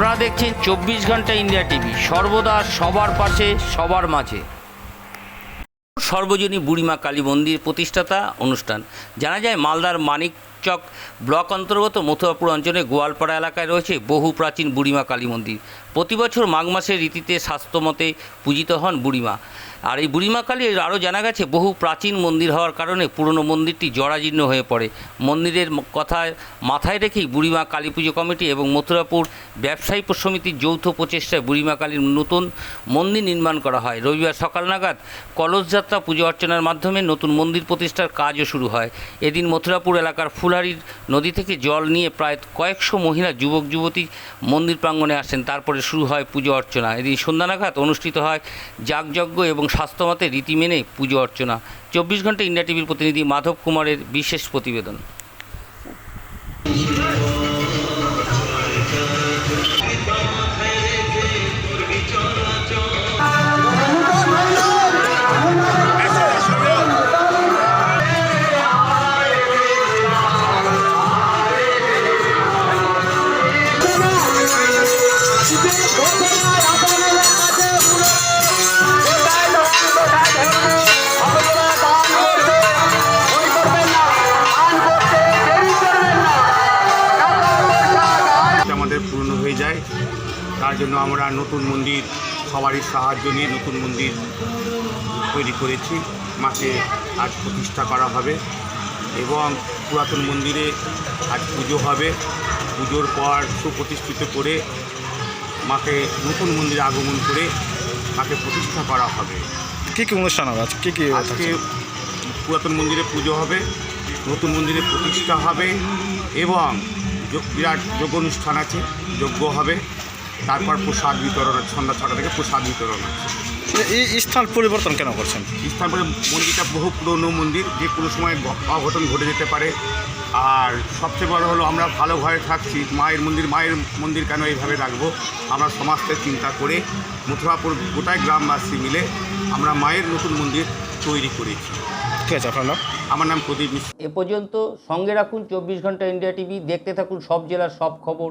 আপনারা দেখছেন চব্বিশ ঘণ্টা ইন্ডিয়া টিভি। সর্বদা সবার পাশে, সবার মাঝে। সর্বজনী বুড়িমা কালী মন্দির প্রতিষ্ঠাতা অনুষ্ঠান। জানা যায় মালদার মানিকচক ব্লক অন্তর্গত মথুরাপুর অঞ্চলে গোয়ালপাড়া এলাকায় রয়েছে বহু প্রাচীন বুড়িমা কালী মন্দির। প্রতি বছর মাঘ মাসের রীতিতে স্বাস্থ্যমতে পূজিত হন বুড়িমা। আর এই বুড়িমা কালী আরও জানা গেছে, বহু প্রাচীন মন্দির হওয়ার কারণে পুরনো মন্দিরটি জরাজীর্ণ হয়ে পড়ে। মন্দিরের ম- কথা মাথায় রেখেই বুড়িমা কালী পুজো কমিটি এবং মথুরাপুর ব্যবসায়ী সমিতির যৌথ প্রচেষ্টায় বুড়িমা কালীর নতুন মন্দির নির্মাণ করা হয়। রবিবার সকাল নাগাদ কলসযাত্রা পুজো অর্চনার মাধ্যমে নতুন মন্দির প্রতিষ্ঠার কাজও শুরু হয়। এদিন মথুরাপুর এলাকার ফুলহারির নদী থেকে জল নিয়ে প্রায় কয়েকশো মহিলা যুবক, যুবতী মন্দির প্রাঙ্গণে আসেন। তারপরে শুরু হয় পুজো অর্চনা। এদিন সন্ধ্যানাঘাত অনুষ্ঠিত হয় যাগযজ্ঞ এবং স্বাস্থ্যমতে রীতি মেনে পুজো অর্চনা। চব্বিশ ঘণ্টা ইন্ডিয়া টিভির প্রতিনিধি মাধব কুমারের বিশেষ প্রতিবেদন। জন্য আমরা নতুন মন্দির সবারই সাহায্য নিয়ে নতুন মন্দির তৈরি করেছি। মাকে আজ প্রতিষ্ঠা করা হবে এবং পুরাতন মন্দিরে আজ পুজো হবে। পুজোর পর সুপ্রতিষ্ঠিত করে মাকে নতুন মন্দিরে আগমন করে মাকে প্রতিষ্ঠা করা হবে। কী কী অনুষ্ঠান হবে? আজকে কী কি আজকে পুরাতন মন্দিরে পুজো হবে নতুন মন্দিরে প্রতিষ্ঠা হবে এবং বিরাট যোগ্য অনুষ্ঠান আছে যোগ্য হবে। তারপর প্রসাদ বিতরণ আছে সন্ধ্যা ছটা থেকে প্রসাদ বিতরণ আছে। এই এই স্থান পরিবর্তন কেন করছেন? স্থান মন্দিরটা বহু পুরনো মন্দির যে কোনো সময় অঘটন ঘটে যেতে পারে। আর সবচেয়ে বড় হলো আমরা ভালো ঘরে থাকছি মায়ের মন্দির মায়ের মন্দির কেন এইভাবে রাখব? আমরা সমাজকে চিন্তা করে মথুরাপুর গোটায় গ্রামবাসী মিলে আমরা মায়ের নতুন মন্দির তৈরি করেছি। ঠিক আছে আপনার নাম? আমার নাম প্রদীপ মিশ্র। এ পর্যন্ত সঙ্গে রাখুন চব্বিশ ঘণ্টা ইন্ডিয়া টিভি দেখতে থাকুন সব জেলার সব খবর।